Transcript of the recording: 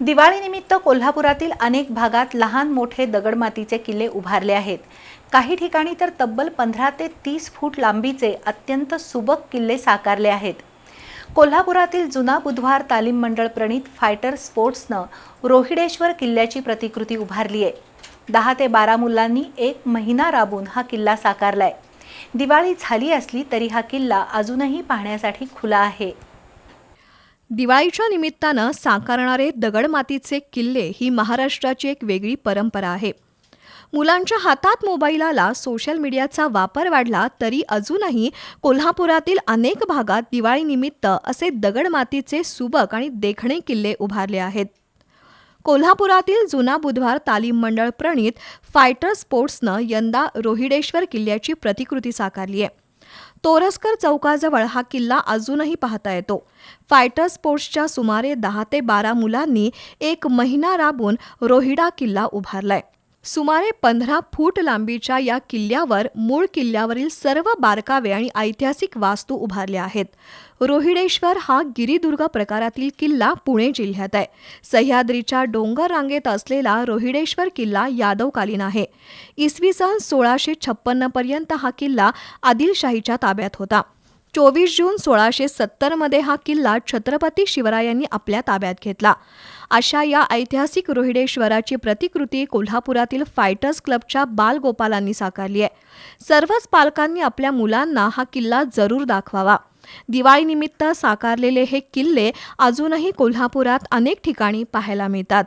दिवाळीनिमित्त कोल्हापुरातील अनेक भागात लहान मोठे दगडमातीचे किल्ले उभारले आहेत. काही ठिकाणी तर तब्बल पंधरा ते तीस फूट लांबीचे अत्यंत सुबक किल्ले साकारले आहेत. कोल्हापुरातील जुना बुधवार तालीम मंडळ प्रणित फायटर स्पोर्ट्सनं रोहिडेश्वर किल्ल्याची प्रतिकृती उभारली आहे. दहा ते बारा मुलांनी एक महिना राबून हा किल्ला साकारलाय. दिवाळी झाली असली तरी हा किल्ला अजूनही पाहण्यासाठी खुला आहे. दिवाळीच्या निमित्तानं साकारणारे दगडमातीचे किल्ले ही महाराष्ट्राची एक वेगळी परंपरा आहे. मुलांच्या हातात मोबाईल आला सोशल मीडियाचा वापर वाढला तरी अजूनही कोल्हापुरातील अनेक भागात दिवाळीनिमित्त असे दगडमातीचे सुबक आणि देखणे किल्ले उभारले आहेत. कोल्हापुरातील जुना बुधवार तालीम मंडळ प्रणीत फायटर स्पोर्ट्सनं यंदा रोहिडेश्वर किल्ल्याची प्रतिकृती साकारली आहे. तोरसकर चौकाजवळ हा किल्ला अजूनही पाहता येतो. फायटर स्पोर्ट्सच्या सुमारे दहा ते बारा मुलांनी एक महिना राबून रोहिडा किल्ला उभारलाय. सुमारे पंधरा फूट लांबीच्या या किल्ल्यावर मूळ किल्ल्यावरील सर्व बारकावे आणि ऐतिहासिक वास्तू उभारल्या आहेत. रोहिडेश्वर हा गिरिदुर्ग प्रकारातील किल्ला पुणे जिल्ह्यात आहे. सह्याद्रीच्या डोंगर रांगेत असलेला रोहिडेश्वर किल्ला यादवकालीन आहे. इसवी सन सोळाशे छप्पन्नपर्यंत हा किल्ला आदिलशाहीच्या ताब्यात होता. चोवीस जून सोळाशे सत्तरमध्ये हा किल्ला छत्रपती शिवरायांनी आपल्या ताब्यात घेतला. अशा या ऐतिहासिक रोहिडेश्वराची प्रतिकृती कोल्हापुरातील फायटर्स क्लबच्या बालगोपालांनी साकारली आहे. सर्वच पालकांनी आपल्या मुलांना हा किल्ला जरूर दाखवावा. दिवाळीनिमित्त साकारलेले हे किल्ले अजूनही कोल्हापुरात अनेक ठिकाणी पाहायला मिळतात.